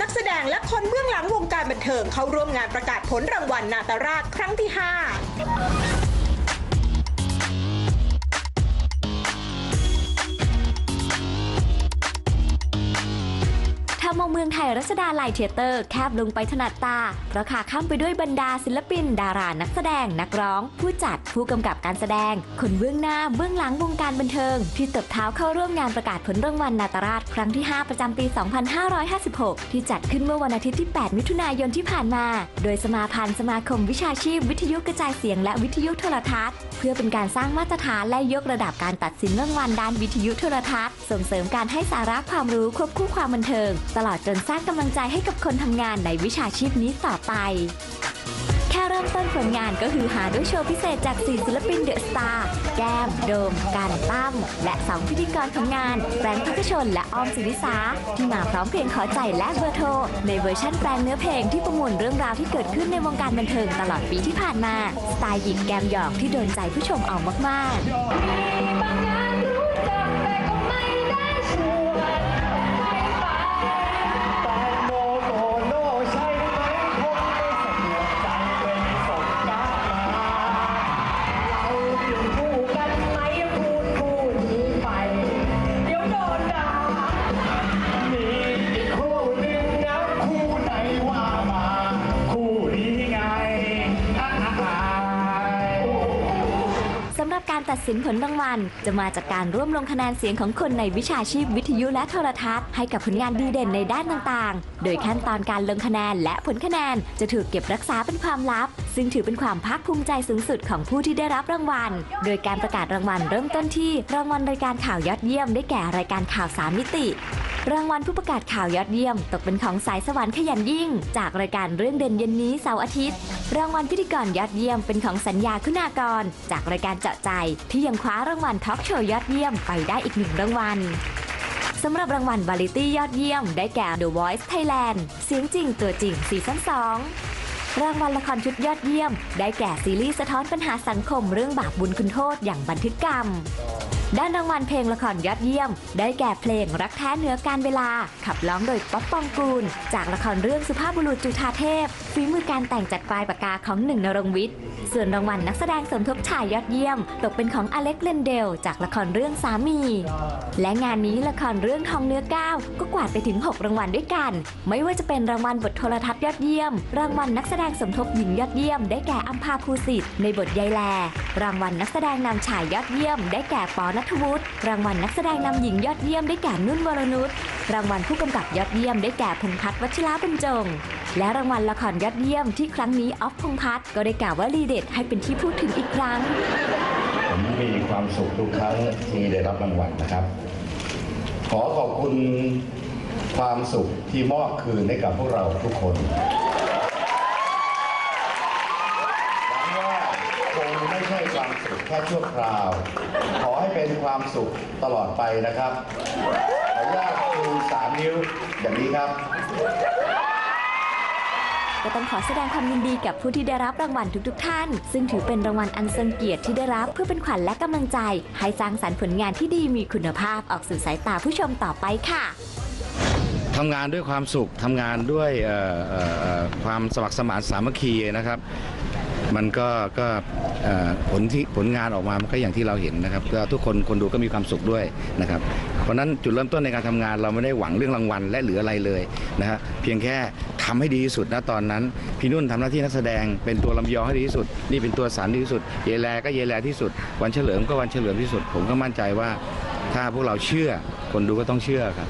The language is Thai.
นักแสดงและคนเบื้องหลังวงการบันเทิงเข้าร่วมงานประกาศผลรางวัลนาตราชครั้งที่ 5 รัชดาไลเทเตอร์แคบลงไปถนัดตา เพราะขาข้ามไปด้วยบรรดาศิลปิน ดารานักแสดง นักร้อง ผู้จัดผู้กำกับการแสดง คนเบื้องหน้าเบื้องหลังวงการบันเทิง ที่ตบเท้าเข้าร่วมงานประกาศผลรางวัลนาตราชครั้งที่ 5 ประจำปี 2556 ที่จัดขึ้นเมื่อวันอาทิตย์ที่ 8 มิถุนายนที่ผ่านมา โดยสมาพันธ์สมาคมวิชาชีพ วิทยุกระจายเสียงและวิทยุโทรทัศน์ เพื่อเป็นการสร้างมาตรฐานและยกระดับการตัดสินรางวัลด้านวิทยุโทรทัศน์ ส่งเสริมการให้สาระความรู้ควบคู่ความบันเทิง ตลอดจนสร้างกำลังใจให้กับคนทำงานในวิชาชีพนี้ต่อไป แค่เริ่มต้นผลงานก็คือหาด้วยโชว์พิเศษจากศิลปินเดอะสตาร์แก้ม โดม การตั้ม และ2พิธีกรของงานแฟรงค์พักชนและออมสิริสา ที่มาพร้อมเพลงขอใจและเบอร์โทร ในเวอร์ชั่นแปลงเนื้อเพลงที่ประมวลเรื่องราวที่เกิดขึ้นในวงการบันเทิงตลอดปีที่ผ่านมา สไตล์หยิกแกมหยอกที่โดนใจผู้ชมเอามากๆ รับการตัดสินผลรางวัล จะมาจากการร่วมลงคะแนนเสียงของคนในวิชาชีพวิทยุและโทรทัศน์ให้กับผลงานดีเด่นในด้านต่างๆ โดยขั้นตอนการลงคะแนนและผลคะแนนจะถูกเก็บรักษาเป็นความลับ ซึ่งถือเป็นความภาคภูมิใจสูงสุดของผู้ที่ได้รับรางวัล โดยการประกาศรางวัลเริ่มต้นที่รางวัลรายการข่าวยอดเยี่ยมได้แก่รายการข่าวสามมิติ รางวัลผู้ประกาศข่าวยอดเยี่ยม ตกเป็นของสายสวรรค์ขยันยิ่ง จากรายการเรื่องเด่นเย็นนี้เสาร์อาทิตย์ รางวัลพิธีกรยอดเยี่ยมเป็นของสัญญาคุณากร จากรายการเจาะใจ ที่ยังคว้ารางวัลทอล์กโชว์ยอดเยี่ยมไปได้อีกหนึ่งรางวัลสำหรับรางวัลวาไรตี้ยอดเยี่ยม ได้แก่ The Voice Thailand เสียงจริงตัวจริงซีซั่น2รางวัลละครชุดยอดเยี่ยม ได้แก่ซีรีส์สะท้อนปัญหาสังคมเรื่องบาปบุญคุณโทษอย่างบันทึกกรรม ด้านรางวัลเพลงละครยอดเยี่ยม ได้แก่เพลงรักแท้เหนือการเวลา ขับร้องโดยป๊อปปองกูล จากละครเรื่องสุภาพบุรุษจุฑาเทพฝีมือการแต่งจากปลายปากกาของหนึ่งนรงวิทย์ ส่วนรางวัลนักแสดงสมทบชายยอดเยี่ยม ตกเป็นของอเล็กเลนเดล จากละครเรื่องสามี และงานนี้ละครเรื่องทองเนื้อก้าวก็กวาดไปถึง 6 รางวัลด้วยกัน ไม่ว่าจะเป็นรางวัลบทโทรทัศน์ยอดเยี่ยม รางวัลนักแสดงสมทบหญิงยอดเยี่ยม ได้แก่อัมพาภูสิทธิ์ในบทยายแล รางวัลนักแสดงนำชายยอดเยี่ยม ได้แก่ปอนนัทวุฒิรางวัลนักแสดงนำหญิงยอดเยี่ยมได้แก่นุ่นวรนุชรางวัลผู้กำกับยอดเยี่ยมได้แก่พงษ์พัฒน์วัชระบรรจง และรางวัลละครยอดเยี่ยมที่ครั้งนี้ออฟพงษ์พัฒน์ก็ได้กล่าวว่ารีเด็ดให้เป็นที่พูดถึงอีกครั้ง ผมมีความสุขทุกครั้งที่ได้รับรางวัลนะครับ ขอขอบคุณความสุขที่มอบคืนให้กับพวกเราทุกคนหวังว่าคงไม่ใช่ความสุข แค่ชั่วคราว ขอให้เป็นความสุขตลอดไปนะครับ ขออนุญาตชูสามนิ้วอย่างนี้ครับ ก็ต้องขอแสดงความยินดีกับผู้ที่ได้รับรางวัลทุกๆทท่าน ซึ่งถือเป็นรางวัลอันทรงเกียรติที่ได้รับเพื่อเป็นขวัญและกำลังใจ ให้สร้างสรรค์ผลงานที่ดีมีคุณภาพออกสู่สายตาผู้ชมต่อไปค่ะทำงานด้วยความสุขทำงานด้วยเอ่อเอ่อเอ่อความสมัครสมานสามัคคีนะครับ มันก็ก็ผลที่ผลงานออกมามันก็อย่างที่เราเห็นนะครับทุกคนคนดูก็มีความสุขด้วยนะครับ เพราะนั้นจุดเริ่มต้นในการทำงานเราไม่ได้หวังเรื่องรางวัลและหรืออะไรเลยนะฮะเพียงแค่ทำให้ดีที่สุดนะตอนนั้น พี่นุ่นทำหน้าที่นักแสดงเป็นตัวลำยองให้ดีที่สุด นี่เป็นตัวสารดีที่สุด เยแลก็เยแลที่สุด วันเฉลิมก็วันเฉลิมที่สุด ผมก็มั่นใจว่า ถ้าพวกเราเชื่อคนดูก็ต้องเชื่อครับ